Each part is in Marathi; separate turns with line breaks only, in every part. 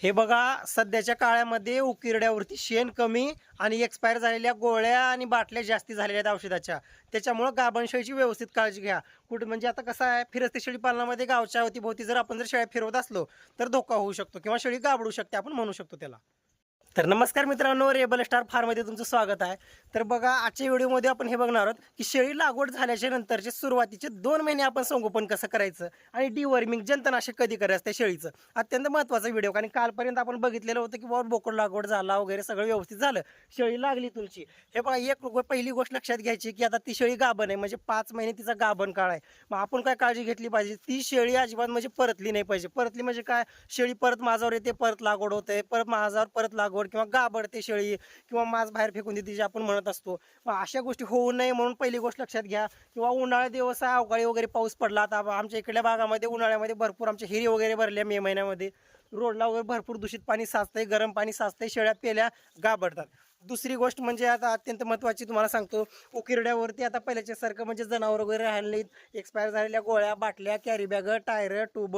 हे बघा सध्याच्या काळामध्ये उकिरड्यावरती शेण कमी आणि एक्सपायर झालेल्या गोळ्या आणि बाटल्या जास्ती झालेल्या आहेत औषधाच्या. त्याच्यामुळं गाभण शेळीची व्यवस्थित काळजी घ्या. कुठं म्हणजे आता कसं आहे फिरस्ती शेळी पालनामध्ये गावच्या अवतीभोवती जर आपण जर शेळ्या फिरवत असलो तर धोका होऊ शकतो किंवा शेळी गाबडू शकते आपण म्हणू शकतो त्याला. तर नमस्कार मित्रांनो रेबल स्टार फार्ममध्ये तुमचं स्वागत आहे. तर बघा आजच्या व्हिडिओमध्ये आपण हे बघणार आहोत की शेळी लागवड झाल्याच्या नंतरचे सुरुवातीचे दोन महिने आपण संगोपन कसं करायचं आणि डिवॉर्मिंग जंतनाशक कधी करायचं त्या शेळीचं. अत्यंत महत्त्वाचा व्हिडिओ कारण कालपर्यंत आपण बघितलेलं होतं की बाबा बोकड लागवड झाला वगैरे सगळं व्यवस्थित झालं. शेळी लागली तुमची. हे बघा एक पहिली गोष्ट लक्षात घ्यायची की आता ती शेळी गाभण आहे म्हणजे पाच महिने तिचा गाभण काळ आहे. मग आपण काय काळजी घेतली पाहिजे? ती शेळी अजिबात म्हणजे परतली नाही पाहिजे. परतली म्हणजे काय? शेळी परत माझावर येते परत लागवड होते परत माझावर परत लागवड किंवा गाबडते शेळी किंवा मांस बाहेर फेकून देते जे आपण म्हणत असतो. अशा गोष्टी होऊ नये म्हणून पहिली गोष्ट लक्षात घ्या. किंवा उन्हाळा दिवस अवकाळी वगैरे पाऊस पडला आता आमच्या इकडल्या भागामध्ये उन्हाळ्यामध्ये भरपूर आमच्या हिरी वगैरे भरल्या मे महिन्यामध्ये. रोडला वगैरे भरपूर दूषित पाणी साचतंय गरम पाणी साचतंय शेळ्या पेल्या गाबडतात. दुसरी गोष्ट म्हणजे आता अत्यंत महत्त्वाची तुम्हाला सांगतो उकिरड्यावरती आता पहिल्याच्या सारखं म्हणजे जनावर वगैरे राहिले नाहीत. एक्सपायर झालेल्या गोळ्या बाटल्या कॅरी बॅग टायर टूब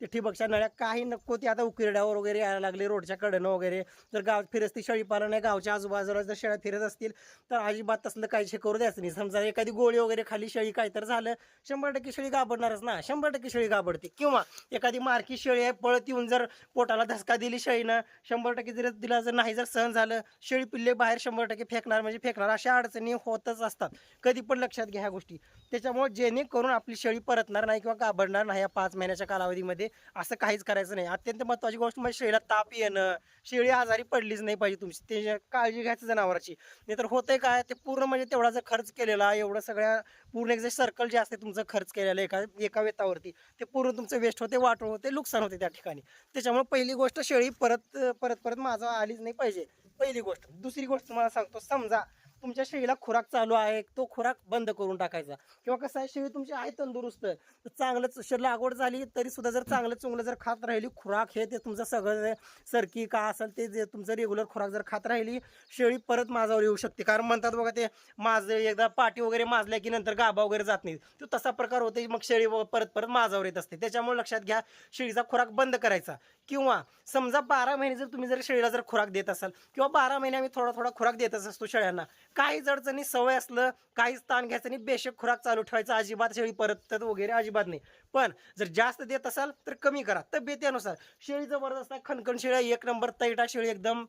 ते ठिबकच्या नळ्या काही नको ते आता उकिरड्यावर वगैरे यायला लागले रोडच्या कडेनं वगैरे. जर गाव फिरस्ती शेळी पालन आहे गावच्या आजूबाजूला जर शेळ्या फिरत असतील तर अजिबात तसलं काही करू द्यायचं नाही. समजा एखादी गोळी वगैरे खाली शेळी काय तर झालं शंभर टक्के शेळी गाबडणारच ना. शंभर टक्के शेळी गाबडते किंवा एखादी मारकी शेळी आहे पळत येऊन जर पोटाला धसका दिली शेळीनं शंभर टक्के जर तिला जर नाही जर सहन झालं शेळी पिल्ली बाहेर शंभर टक्के फेकणार म्हणजे फेकणार अशा अडचणी होतच असतात. कधी पण लक्षात घ्या ह्या गोष्टी. त्याच्यामुळे जेणेकरून आपली शेळी परतणार नाही किंवा गाबडणार नाही या पाच महिन्याच्या कालावधीमध्ये असं काहीच करायचं नाही. अत्यंत महत्त्वाची गोष्ट म्हणजे शेळीला ताप येणं. शेळी आजारी पडलीच नाही पाहिजे तुमची. ते काळजी घ्यायचं जनावराची. नाहीतर होतंय काय? ते पूर्ण म्हणजे तेवढा जर खर्च केलेला एवढं सगळ्या पूर्ण एक जे सर्कल जे असते तुमचं खर्च केलेलं एका एका वेतावरती ते पूर्ण तुमचं वेस्ट होते वाटोळ होते नुकसान होते त्या ठिकाणी. त्याच्यामुळे पहिली गोष्ट शेळी परत परत परत माझा आलीच नाही पाहिजे. पहिली गोष्ट. दुसरी गोष्ट तुम्हाला सांगतो समजा तुमच्या शेळीला खुराक चालू आहे तो खुराक बंद करून टाकायचा. किंवा कसं आहे शेळी तुमची आहे तंदुरुस्त तर चांगलंच लागवड झाली तरी सुद्धा जर चांगलं चुंगलं जर खात राहिली खुराक हे ते तुमचं सगळं सरकी का असेल ते जे तुमचं रेग्युलर खुराक जर खात राहिली शेळी परत माझावर येऊ शकते. कारण म्हणतात बघा ते माझं एकदा पाठी वगैरे माजल्या की नंतर गाभा वगैरे जात नाही. तो तसा प्रकार होते मग शेळी व- परत परत माझावर येत असते. त्याच्यामुळे लक्षात घ्या शेळीचा खुराक बंद करायचा. किंवा समजा बारा महिने जर तुम्ही जर शेळीला जर खुराक देत असाल किंवा बारा महिने आम्ही थोडा थोडा खुराक देतच असतो शेळ्यांना काहीच अडचणी सवय असलं काहीच ताण घ्यायचं नाही बेशक खुराक चालू ठेवायचा अजिबात शेळी परत वगैरे अजिबात नाही. पण जर जास्त देत असाल तर कमी करा. तब्येतीनुसार. शेळी जबरदस्त आहे खणखण शेळ्या एक नंबर तैटा शेळी एकदम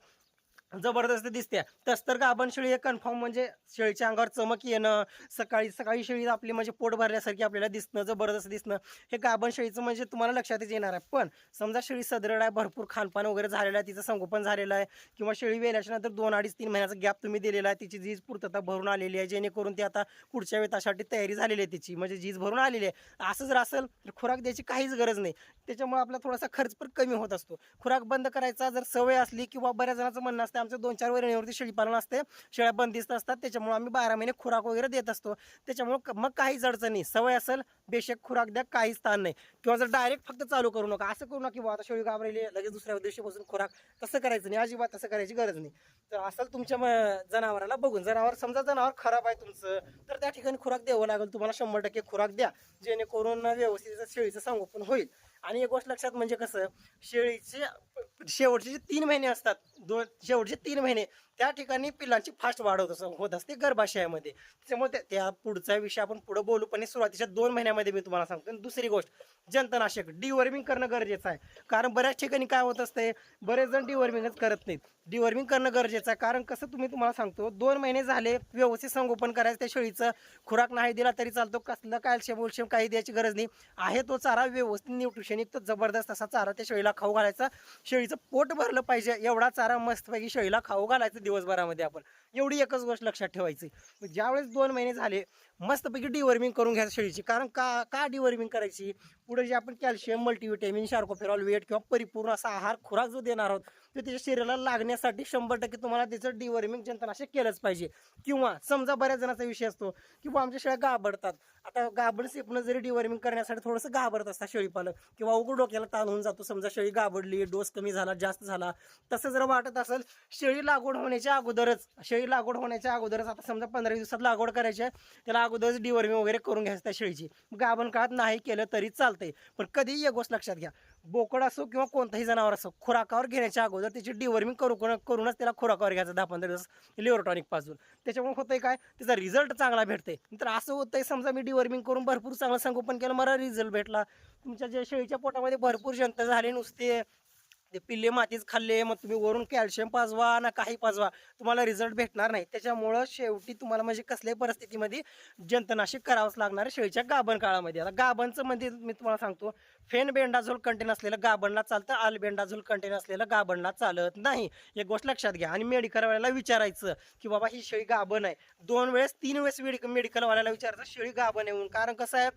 जबरदस्त दिसते. तस तर गाभण शेळी हे कन्फर्म म्हणजे शेळीच्या अंगावर चमक येणं सकाळी सकाळी शेळी आपली म्हणजे पोट भरल्यासारखी आपल्याला दिसणं जबरदस्त दिसणं. हे गाभण शेळीचं म्हणजे तुम्हाला लक्षातच येणार आहे. पण समजा शेळी सदरड आहे भरपूर खानपान वगैरे झालेलं आहे तिचं संगोपन झालेलं आहे किंवा शेळी वेल्याच्या नंतर दोन अडीच तीन महिन्याचा गॅप तुम्ही दिलेला आहे तिची झीज पूर्तता भरून आलेली आहे जेणेकरून ती आता पुढच्या वेतासाठी तयारी झालेली आहे तिची. म्हणजे झीज भरून आलेली आहे. असं जर असेल तर खुराक द्यायची काहीच गरज नाही. त्याच्यामुळे आपला थोडासा खर्च पण कमी होत असतो. खुराक बंद करायचा जर सवय असली किंवा बऱ्याच जणांचं म्हणणं असतं आमचं दोन चार वरणीवरती शेळी पालन असते. शेळ्या बंदिस्त असतात. त्याच्यामुळे आम्ही बारा महिने खुराक वगैरे देत असतो. त्याच्यामुळे मग काहीच अडचण नाही. सवय असेल बेशक खुराक द्या काहीच ताण नाही. किंवा जर डायरेक्ट फक्त चालू करू नका. असं करू नका की आता शेळी घाबरली लगेच दुसऱ्या दिवशीपासून खुराक तसं करायचं नाही. अजिबात तसं करायची गरज नाही. तर असेल तुमच्या म- जनावराला बघून. जनावर समजा जनावर खराब आहे तुमचं तर त्या ठिकाणी खुराक द्यावं लागेल. तुम्हाला शंभर टक्के खुराक द्या. जेणेकरून व्यवस्थित शेळीचं संगोपन होईल. आणि एक गोष्ट लक्षात म्हणजे कसं शेळीचे शेवटचे जे तीन महिने असतात दोन शेवटचे तीन महिने त्या ठिकाणी पिल्लांची फास्ट वाढ होत असं होत असते गर्भाशयामध्ये. त्याच्यामुळे त्या- त्या पुढचा विषय आपण पुढे बोलू पण सुरुवातीच्या दोन महिन्यामध्ये मी तुम्हाला सांगतो. आणि दुसरी गोष्ट जंतनाशक डिवर्मिंग करणं गरजेचं आहे. कारण बऱ्याच ठिकाणी काय होत असते बरेच जण डिवर्मिंगच करत नाहीत. डिवर्मिंग करणं गरजेचं आहे. कारण कसं तुम्ही तुम्हाला सांगतो दोन महिने झाले व्यवस्थित संगोपन करायचं त्या शेळीचं खुराक नाही दिला तरी चालतो. कसलं कॅल्शियम वल्शियम काही द्यायची गरज नाही. आहे तो चारा व्यवस्थित न्यूट्रिशन क्षणिक तर जबरदस्त असा चारा त्या शेळीला खाऊ घालायचा. शेळीचं पोट भरलं पाहिजे एवढा चारा मस्तपैकी शेळीला खाऊ घालायचं दिवसभरामध्ये आपण. एवढी एकच गोष्ट लक्षात ठेवायची. ज्यावेळेस दोन महिने झाले मस्तपैकी डिवर्मिंग करून घ्यायचं शेळीची. कारण का का डिवर्मिंग करायची? पुढे जे आपण कॅल्शियम मल्टीव्हिटॅमिन शार्कोफेरॉल वेट किंवा परिपूर्ण असा आहार खुराक जो देणार आहोत की त्याच्या शरीराला लागण्यासाठी शंभर टक्के तुम्हाला त्याचं डिवर्मिंग जंतनाशक केलंच पाहिजे. किंवा समजा बऱ्याच जणांचा विषय असतो की बा आमच्या शेळ्या गाबडतात आता गाभण सेपणं जरी डिवर्मिंग करण्यासाठी थोडंसं घाबरत असतात शेळीपालक किंवा उघड डोक्याला ताण होऊन जातो. समजा शेळी गाबडली डोस कमी झाला जास्त झाला. तसं जर वाटत असेल शेळी लागवड होण्याच्या अगोदरच शेळी लागवड होण्याच्या अगोदरच आता समजा पंधरा दिवसात लागवड करायची आहे त्याला अगोदरच डिवर्मिंग वगैरे करून घ्यायचं त्या शेळीची. गाभण काळात नाही केलं तरी चालतंय. पण कधीही एक गोष्ट लक्षात घ्या. बोकड असो किंवा कोणताही जनावर असो खुराकावर घेण्याच्या अगोदर त्याची डिवर्मिंग करू करूनच त्याला खुराकावर घ्यायचं दहा पंधरा दिवस लिव्हरटॉनिकपासून. त्याच्यामुळे होतंय काय? त्याचा रिझल्ट चांगला भेटते तर असं होतंय समजा मी डिवर्मिंग करून भरपूर चांगलं संगोपन केलं मला रिझल्ट भेटला. तुमच्या ज्या शेळीच्या पोटामध्ये भरपूर जंत झाले नुसते ते पिल्ले मातीच खाल्ले मग तुम्ही वरून कॅल्शियम पाजवा ना काही पाजवा तुम्हाला रिझल्ट भेटणार नाही. त्याच्यामुळं शेवटी तुम्हाला म्हणजे कसल्याही परिस्थितीमध्ये जंतनाशक करावंच लागणार आहे शेळीच्या गाभण काळामध्ये. आता गाभणचं म्हणजे मी तुम्हाला सांगतो फेन बेंडाझोल कंटेन असलेलं गाभणला चालतं आल बेंडाझोल कंटेन असलेलं गाभणला चालत नाही. एक गोष्ट लक्षात घ्या आणि मेडिकलवाल्याला विचारायचं की बाबा ही शेळी गाभण आहे. दोन वेळेस तीन वेळेस मेडिकलवाल्याला विचारायचं शेळी गाभण आहे म्हणून. कारण कसं आहे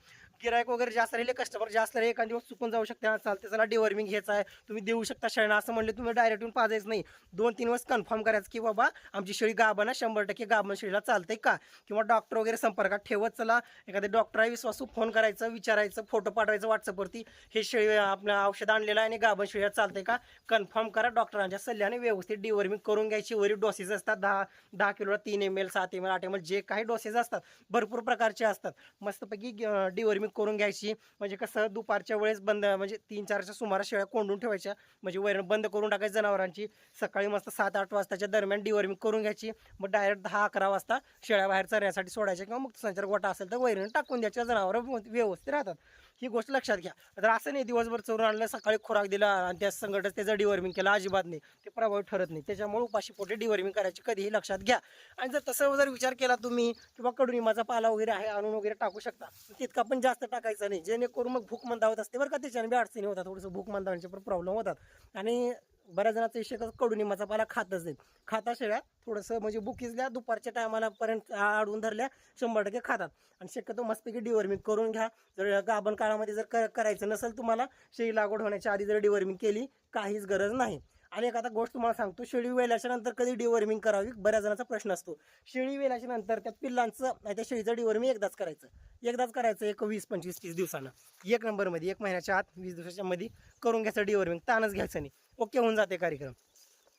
गिरायक वगैरे जास्त राहिले कस्टमर जास्त राहिले एखाद दिवस चुकून जाऊ शकते चालते चला डिवर्मिंग घ्यायचं आहे तुम्ही देऊ शकता शेळणा असं म्हणलं तुम्ही डायरेक्ट येऊन पाजायचं नाही. दोन तीन वेळेस कन्फर्म करायचं की बाबा आमची शेळी गाभण ना शंभर टक्के गाभण शेळीला चालतंय का? किंवा डॉक्टर वगैरे संपर्कात ठेवत चला एखाद्या डॉक्टर विश्वासू फोन करायचं विचारायचं फोटो पाठवायचं व्हॉट्सअपवरती हे शेळी आपलं औषध आणलेलं आहे आणि गाभण शेळीला चालतंय का? कन्फर्म करा डॉक्टरांच्या सल्ल्याने व्यवस्थित डिवर्मिंग करून घ्यायची. वरील डोसेस असतात दहा दहा किलोला तीन एम एल सात एम एल आठ एम एल जे काही डोसेस असतात भरपूर प्रकारचे असतात. मस्तपैकी डिवर्मिंग करून घ्यायची. म्हणजे कसं दुपारच्या वेळेस बंद म्हणजे तीन चारच्या सुमारास शेळ्या कोंडून ठेवायच्या. म्हणजे वैरण बंद करून टाकायची जनावरांची. सकाळी मस्त सात आठ वाजताच्या दरम्यान डिवर्मिंग करून घ्यायची. मग डायरेक्ट दहा अकरा वाजता शेळ्या बाहेर चरण्यासाठी सोडायच्या किंवा मग संचार गोटा असेल तर वैरण टाकून द्यायच्या. जनावरं व्यवस्थित राहतात. ही गोष्ट लक्षात घ्या. तर असं नाही दिवसभर चोरून आणलं सकाळी खुराक दिला आणि त्या संकटच त्याचं डिवर्मिंग केलं अजिबात नाही. ते प्रभावी ठरत नाही. त्याच्यामुळे उपाशी पोटे डिवर्मिंग करायची कधीही लक्षात घ्या. आणि जर तसं जर विचार केला तुम्ही किंवा कडुनिमाचा पाला वगैरे आहे आणून वगैरे टाकू शकता. तितका पण जास्त टाकायचा नाही. जेणेकरून मग भूक मंदावत असते बरं का त्याच्याने बी अडचणी होतात. थोडंसं भूक मंदावण्याचे पण प्रॉब्लेम होतात. आणि बऱ्याच जणांचा विषय कसं कडुनिमाचा पाला खातच नाही खाता शेळ्या थोडंसं म्हणजे बुकीजल्या दुपारच्या टायमाला पर्यंत अडवून धरल्या शंभर टक्के खातात. आणि शक्यतो मस्तपैकी डिवर्मिंग करून घ्या. जर गाभण काळामध्ये जर क- करायचं नसेल तुम्हाला शेळी लागवड होण्याच्या आधी जर डिवर्मिंग केली काहीच गरज नाही. आणि एक आता गोष्ट तुम्हाला सांगतो शेळी वेल्याच्या नंतर कधी डिवर्मिंग करावी? बऱ्याच जणांचा प्रश्न असतो. शेळी वेल्याच्या नंतर त्या पिल्लांचं नाही त्या शेळीचं डिवर्मिंग एकदाच करायचं. एकदाच करायचं एक वीस पंचवीस तीस दिवसानं. एक नंबरमध्ये एक महिन्याच्या आत वीस दिवसाच्या मध्ये करून घ्यायचं डिवर्मिंग ताणच घ्यायचं नाही. ओके होऊन जाते कार्यक्रम.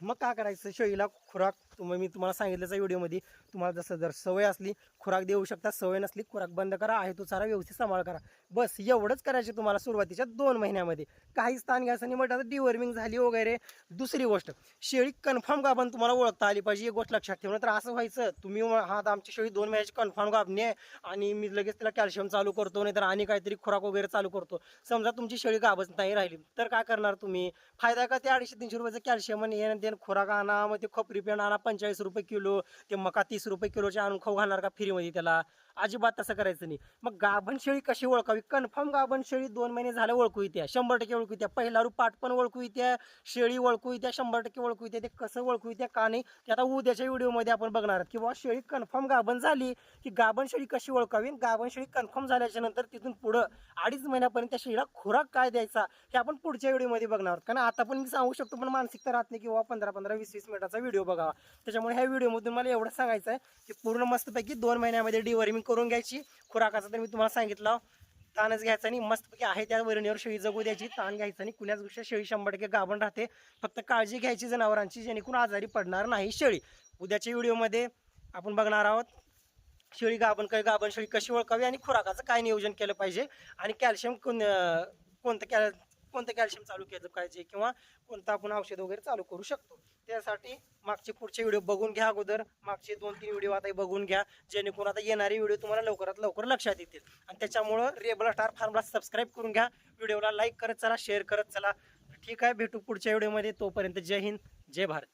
मग काय करायचं? शेळीला खुराक तुम्ही मी तुम्हाला सांगितलंच व्हिडिओमध्ये तुम्हाला जसं जर सवय असली खुराक देऊ शकता. सवय नसली खुराक बंद करा. आहे तो सारा व्यवस्थित सांभाळ करा. बस एवढंच करायचे तुम्हाला सुरुवातीच्या दोन महिन्यामध्ये. काही स्थान घ्यायचं नाही म्हटलं डिवर्मिंग झाली वगैरे. दुसरी गोष्ट शेळी कन्फर्म गाभण तुम्हाला ओळखता आली पाहिजे एक गोष्ट लक्षात ठेवणं. तर असं व्हायचं तुम्ही हा आमची शेळी दोन महिन्याची कन्फर्म गाभणी आहे आणि मी लगेच तिला कॅल्शियम चालू करतो नाही तर आणि काहीतरी खुराक वगैरे चालू करतो. समजा तुमची शेळी गाभच नाही राहिली तर काय करणार तुम्ही? फायदा का ते अडीचशे तीनशे रुपयाचं कॅल्शियम आणि येणं देणं खुराक आणा मग ते खोपरी पेंड आणा पंचेचाळीस रुपये किलो ते मका तीस रुपये किलोचे आणून खाऊ घालणार का फ्रीमध्ये त्याला? अजिबात तसं करायचं नाही. मग गाभण शेळी कशी ओळखावी? कन्फर्म गाभण शेळी दोन महिने झालं ओळखू येत्या. शंभर टक्के ओळखू येत्या. पहिला पाठ पण ओळखू येत्या. शेळी ओळखू येत्या. शंभर टक्के ओळखू येते ते कसं ओळखू येत्या का नाही ते आता उद्याच्या व्हिडिओमध्ये आपण बघणार आहोत. की बाबा शेळी कन्फर्म गाभण झाली की गाभण शेळी कशी ओळखावी? गाभण शेळी कन्फर्म झाल्याच्यानंतर तिथून पुढं अडीच महिन्यापर्यंत त्या शेळीला खुराक काय द्यायचा हे आपण पुढच्या व्हिडिओमध्ये बघणार आहोत. कारण आता पण मी सांगू शकतो पण मानसिकता राहत नाही की बाबा पंधरा पंधरा वीस वीस मिनिटाचा व्हिडिओ बघावा. त्याच्यामुळे ह्या व्हिडिओमधून मला एवढं सांगायचं आहे की पूर्ण मस्तपैकी दोन महिन्यामध्ये डिवर्मिंग करून घ्यायची. खुराकाचं तर मी तुम्हाला सांगितलं. ताणच घ्यायचा आणि मस्तपैकी आहे त्या वरणीवर शेळी जगू द्यायची. ताण घ्यायचा आणि कुण्याच गोष्ट शेळी शंभर टक्के गाभण राहते. फक्त काळजी घ्यायची जनावरांची जेणेकरून आजारी पडणार नाही शेळी. उद्याच्या व्हिडिओमध्ये आपण बघणार आहोत शेळी गाभण काय गाभण शेळी कशी ओळखावी आणि खुराकाचं काय नियोजन केलं पाहिजे आणि कॅल्शियम कोण कोणतं कॅल कोणतं कॅल्शियम चालू केलं पाहिजे किंवा कोणतं आपण औषध वगैरे चालू करू शकतो. त्यासाठी मागचे पुढचे व्हिडिओ बघून घ्या अगोदर. मागचे दोन तीन व्हिडिओ आता बघून घ्या. जेणेकरून आता येणारे व्हिडिओ तुम्हाला लवकरात लवकर लक्षात येतील. आणि त्याच्यामुळं रेबल स्टार फार्मला सबस्क्राईब करून घ्या. व्हिडिओला लाईक करत चला शेअर करत चला. ठीक आहे भेटू पुढच्या व्हिडिओमध्ये तोपर्यंत जय हिंद जय भारत.